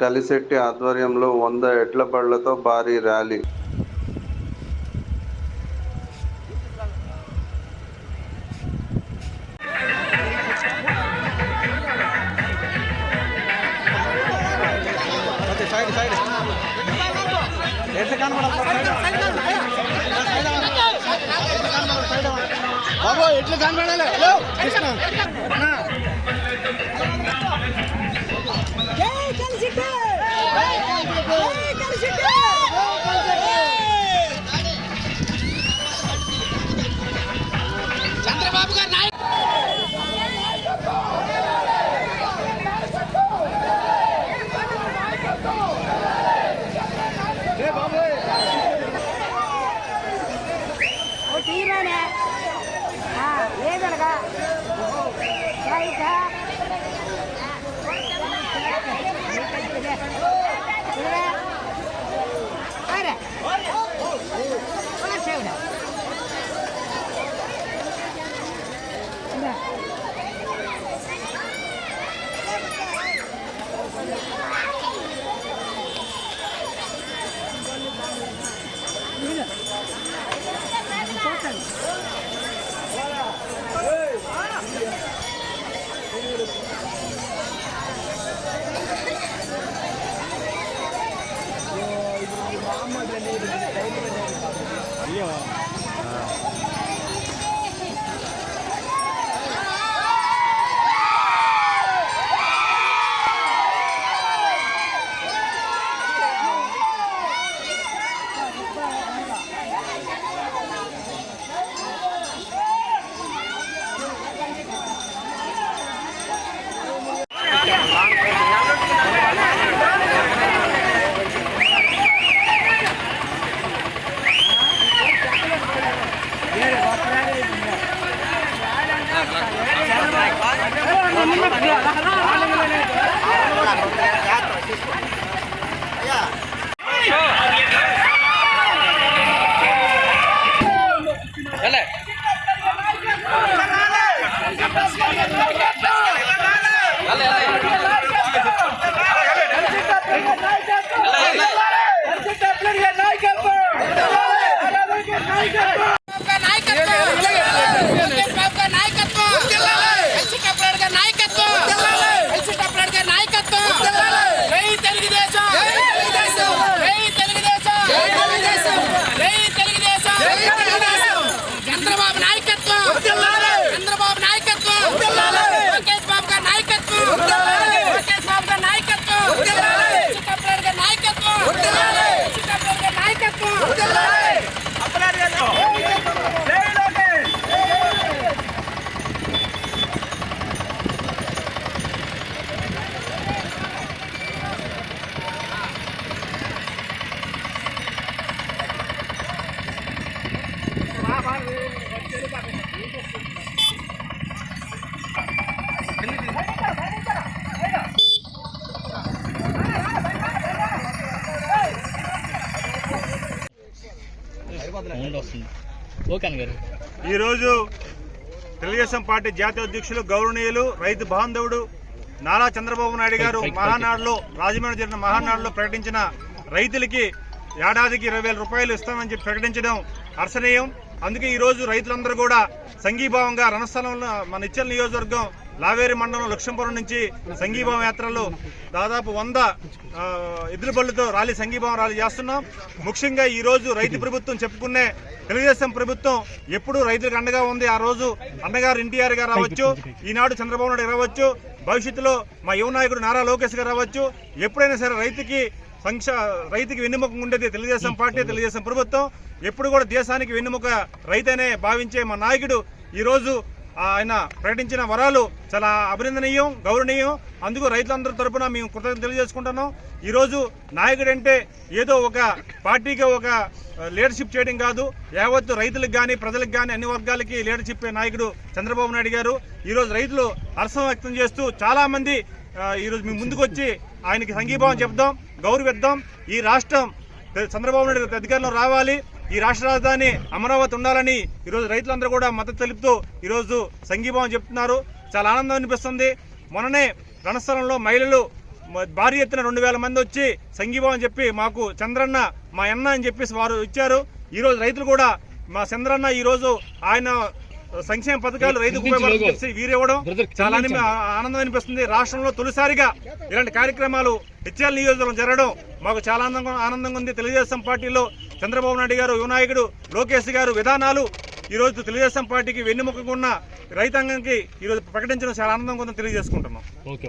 కలిశెట్టి ఆధ్వర్యంలో వంద ఎడ్ల బళ్ళతో భారీ ర్యాలీ. సైడ్ సైడ్ ఎట్లా కనబడాలి లోకేష్ ఈరోజు తెలుగుదేశం పార్టీ జాతీయ అధ్యక్షులు గౌరవనీయులు రైతు బాంధవుడు నారా చంద్రబాబు నాయుడు గారు మహానాడులో రాజమండ్రి జరిగిన మహానాడులో ప్రకటించిన రైతులకి ఏడాదికి ఇరవై వేల రూపాయలు ఇస్తామని చెప్పి ప్రకటించడం హర్షణీయం. అందుకే ఈరోజు రైతులందరూ కూడా సంఘీభావంగా రణస్థలంలో మన ఇచ్చల నియోజకవర్గం లావేరి మండలం లక్ష్మీపురం నుంచి సంఘీభావం యాత్రలో దాదాపు వంద ఆ, బళ్ళతో ర్యాలీ సంఘీభావం ర్యాలీ చేస్తున్నాం. ముఖ్యంగా ఈరోజు రైతు ప్రభుత్వం చెప్పుకునే తెలుగుదేశం ప్రభుత్వం ఎప్పుడు రైతులకు అండగా ఉంది. ఆ రోజు అన్నగారు ఎన్టీఆర్ గారు రావచ్చు ఈనాడు చంద్రబాబు నాయుడు రావచ్చు భవిష్యత్తులో మా యువ నాయకుడు నారా లోకేష్ గారు రావచ్చు. ఎప్పుడైనా సరే రైతుకి సంక్ష రైతుకి వెన్నుముక ఉండేది తెలుగుదేశం పార్టీ తెలుగుదేశం ప్రభుత్వం. ఎప్పుడు కూడా దేశానికి వెన్నుముక రైతనే భావించే మా నాయకుడు. ఈరోజు ఆయన ప్రకటించిన వరాలు చాలా అభినందనీయం గౌరవనీయం. అందుకు రైతులందరి తరపున మేము కృతజ్ఞత తెలియజేసుకుంటున్నాం. ఈరోజు నాయకుడు అంటే ఏదో ఒక పార్టీకి ఒక లీడర్షిప్ చేయడం కాదు. యావత్తు రైతులకు కానీ ప్రజలకు కానీ అన్ని వర్గాలకి లీడర్షిప్ నాయకుడు చంద్రబాబు నాయుడు గారు. ఈరోజు రైతులు హర్షం వ్యక్తం చేస్తూ చాలామంది ఈరోజు మేము ముందుకొచ్చి ఆయనకి సంఘీభావం చెప్దాం. గౌరవిద్దాం. ఈ రాష్ట్రం చంద్రబాబు నాయుడు అధికారంలో రావాలి. ఈ రాష్ట్ర రాజధాని అమరావతి ఉండాలని ఈరోజు రైతులందరూ కూడా మద్దతు తెలుపుతూ ఈరోజు సంఘీభావం చెప్తున్నారు. చాలా ఆనందం అనిపిస్తుంది. మొన్ననే రణస్థలంలో మహిళలు భారీ ఎత్తున రెండు వేల మంది వచ్చి సంఘీభావం చెప్పి మాకు చంద్రన్న మా అన్న అని చెప్పేసి వారు ఇచ్చారు. ఈరోజు రైతులు కూడా మా చంద్రన్న ఈరోజు ఆయన సంక్షేమ పథకాలు రైతుకు ఉపయోగపడుతుందని చెప్పి వీరు ఇవ్వడం చాలా ఆనందం- అనిపిస్తుంది. రాష్ట్రంలో తొలిసారిగా ఇలాంటి కార్యక్రమాలు హెచ్ఎల్ నియోజకవర్గం జరగడం మాకు చాలా ఆనందంగా ఆనందంగా ఉంది. తెలుగుదేశం పార్టీలో చంద్రబాబు నాయుడు గారు యువనాయకుడు లోకేష్ గారు విధానాలు ఈ రోజు తెలుగుదేశం పార్టీకి వెన్నెముకగా ఉన్న రైతాంగానికి ఈ రోజు ప్రకటించడం చాలా ఆనందంగా ఉందని తెలియజేసుకుంటున్నాం. ఓకే